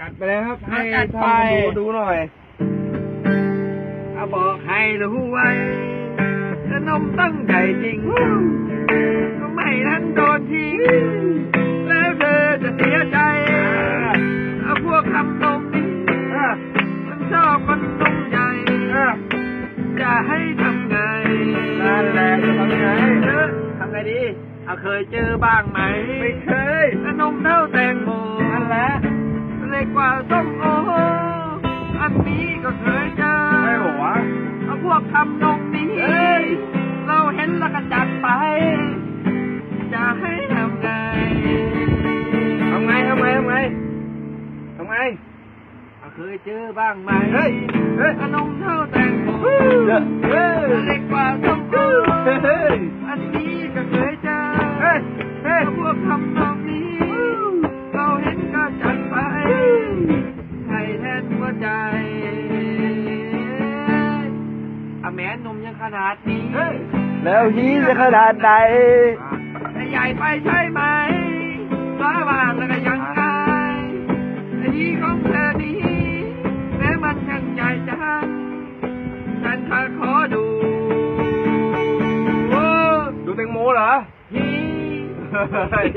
จัดไปเลยครับให้จัดไป ท่านผู้ดูดูหน่อยเอาบอกให้รู้ไว้ถ้านมตั้งใหญ่จริงก็ไม่นั้นโดนทิ้งแล้วเธอจะเสียใจเอาพวกคำนมนี้มันชอบมันนมใหญ่จะให้ทำไงนั่นแหละจะทำไงเออทำไงดี เอาเคยเจอบ้างไหมไม่เคยถ้านมเท่าแตงโมนั่นแหละ เล็กกว่าส้มโอ อันนี้ก็เคยเจอไม่บอกวะเอาพวกทำนมนี้เอ้ยเราเห็นแล้วก็จัดไป จะให้ทำไงทำไงทำไงทำไงทำไงเอาเคยเจอบ้างไหมเฮ้ยเฮ้ยขนมเท่าแตงโมเฮ้ยเล็กกว่าส้ม ใจอะแม้นมยังขนาดนี้แล้วฮีจะขนาดไหนแต่ใหญ่ไปใช่ไหมร้าบางแล้วก็ยังอายไอ้ที่ของเธอนี้แม้มันยังใหญ่จังฉันขอขอดูโอ้ดูแตงโมเหรอฮีเฮ้ย